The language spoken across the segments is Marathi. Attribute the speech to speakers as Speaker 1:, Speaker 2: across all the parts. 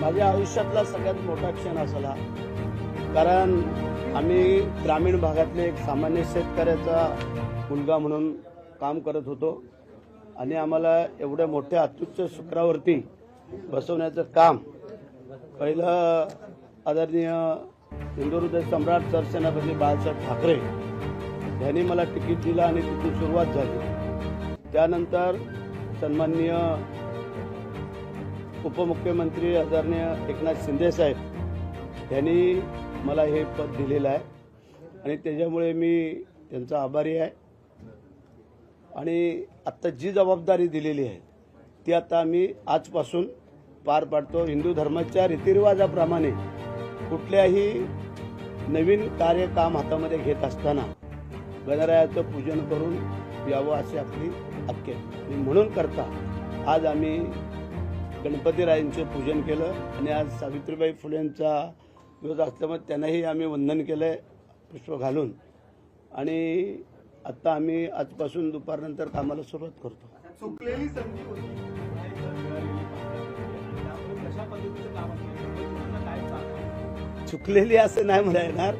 Speaker 1: माझ्या आयुष्यातला सगळ्यात मोठा क्षण असला कारण आम्ही ग्रामीण भागातले एक सामान्य शेतकऱ्याचा मुलगा म्हणून काम करत होतो. आणि आम्हाला एवढ्या मोठ्या अत्युच्च शुक्रावरती बसवण्याचं काम पहिलं आदरणीय हिंदुहृदय सम्राट सरसेनापती बाळासाहेब ठाकरे यांनी मला तिकीट दिलं आणि तिथून सुरुवात झाली. त्यानंतर सन्माननीय उपमुख्यमंत्री आदरणीय एकनाथ शिंदे साहेब यांनी मला हे पद दिलेलं आहे. आणि त्याच्यामुळे मी त्यांचा आभारी आहे. आणि आत्ता जी जबाबदारी दिलेली आहे ती आता आम्ही आजपासून पार पाडतो. हिंदू धर्माच्या रीतिरिवाजाप्रमाणे कुठल्याही नवीन कार्य काम हातामध्ये घेत असताना गणरायाचं पूजन करून यावं अशी आपली अक्के आणि म्हणून करता आज आम्ही गणपतीरायांचं पूजन केलं आणि आज सावित्रीबाई फुलेंचा दिवस असल्यामुळे त्यांनाही आम्ही वंदन केलं आहे पुष्प घालून. आणि आत्ता आम्ही आजपासून दुपारनंतर कामाला सुरुवात करतो.
Speaker 2: चुकलेली
Speaker 1: चुकलेली असं नाही म्हणा येणार.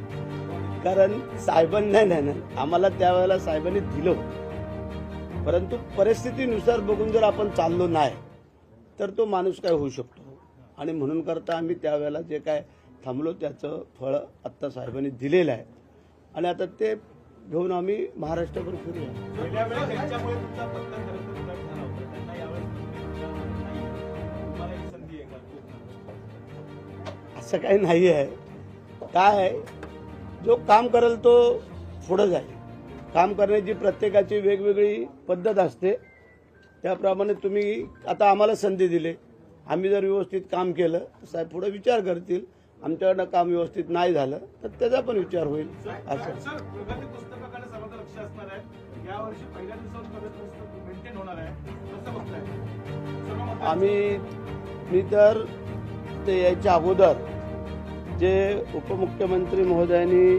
Speaker 1: कारण साहेबांना नाही ना आम्हाला त्यावेळेला साहेबांनी दिलं. परंतु परिस्थितीनुसार बघून जर आपण चाललो नाही तर तो माणूस काय होऊ शकतो. आणि म्हणून करता आम्ही त्यावेळेला जे काय थांबलो त्याचं फळ आत्ता साहेबांनी दिलेलं आहे. आणि आता ते घेऊन आम्ही महाराष्ट्रभर फिरूया असं काही नाही आहे काय आहे, जो काम करेल तो पुढं जाईल. काम करण्याची प्रत्येकाची वेगवेगळी पद्धत असते. त्याप्रमाणे तुम्ही आता आम्हाला संधी दिली. आम्ही जर व्यवस्थित काम केलं साहेब पुढे विचार करतील. आमच्याकडनं काम व्यवस्थित नाही झालं तर त्याचा पण विचार होईल. असं. आम्ही मी तर ते यायच्या अगोदर जे उपमुख्यमंत्री महोदयांनी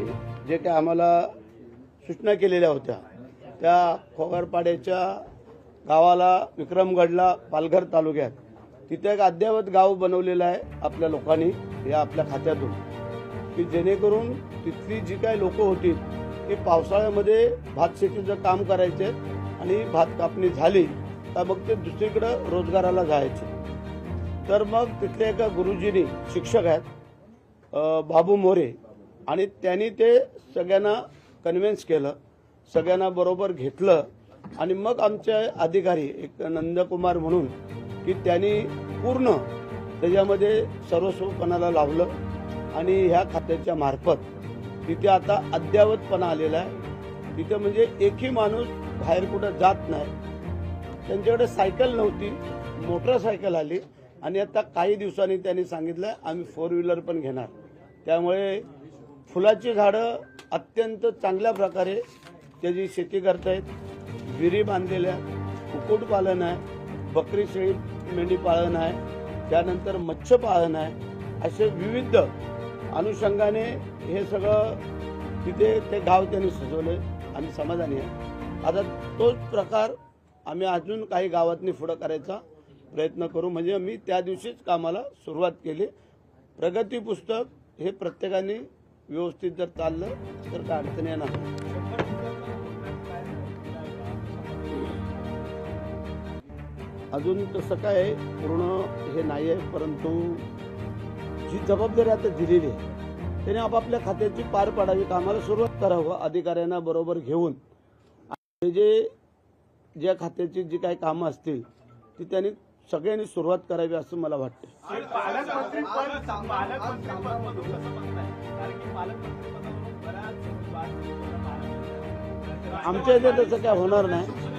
Speaker 1: जे काय आम्हाला सूचना केलेल्या होत्या त्या खोगारपाड्याच्या गावाला विक्रमगडला पालघर तालुक्यात. तिथे एक अद्ययावत गाव बनवलेलं आहे आपल्या लोकांनी या आपल्या खात्यातून. की जेणेकरून तिथली जी काही लोक होती ती पावसाळ्यामध्ये भात शेतीचं काम करायचे आणि भात कापणी झाली तर मग ते दुसरीकडं रोजगाराला जायचे. तर मग तिथले एका गुरुजींनी शिक्षक आहेत बाबू मोरे आणि त्यांनी ते सगळ्यांना कन्व्हिन्स केलं सगळ्यांना बरोबर घेतलं आणि मग आमचे अधिकारी एक नंदकुमार म्हणून की त्यांनी पूर्ण त्याच्यामध्ये सर्वस्वपणाला लावलं आणि ह्या खात्याच्या मार्फत तिथे आता अद्ययावतपणा आलेला आहे. तिथे म्हणजे एकही माणूस बाहेर कुठं जात नाही. त्यांच्याकडे सायकल नव्हती मोटरसायकल आली आणि आता काही दिवसांनी त्यांनी सांगितलं आम्ही फोर व्हीलर पण घेणार. त्यामुळे फुलाची झाडं अत्यंत चांगल्या प्रकारे त्याची शेती करतायत. विहिरी बांधलेल्या कुक्कुटपालन आहे. बकरी शेळी मेंढी पालन आहे. त्यानंतर मत्स्यपालन आहे. असे विविध अनुषंगाने हे सगळं तिथे ते गाव त्यांनी सजवले आणि समाधानी आहे. आता तोच प्रकार आम्ही अजून काही गावातनी पुढं करायचा प्रयत्न करू. म्हणजे मी त्या दिवशीच कामाला सुरुवात केली. प्रगती पुस्तक हे प्रत्येकाने व्यवस्थित जर चाललं तर काय अडचण येणार अजून तसं काय पूर्ण हे नाही आहे परंतु जी जबाबदारी आता दिलेली आहे त्याने आपापल्या खात्याची पार पाडावी कामाला सुरुवात करावं अधिकाऱ्यांना बरोबर घेऊन. आणि जे ज्या खात्याची जी काही कामं असतील ती त्यांनी सगळ्यांनी सुरुवात करावी असं मला वाटतं. आमच्या इथे तसं काय होणार नाही.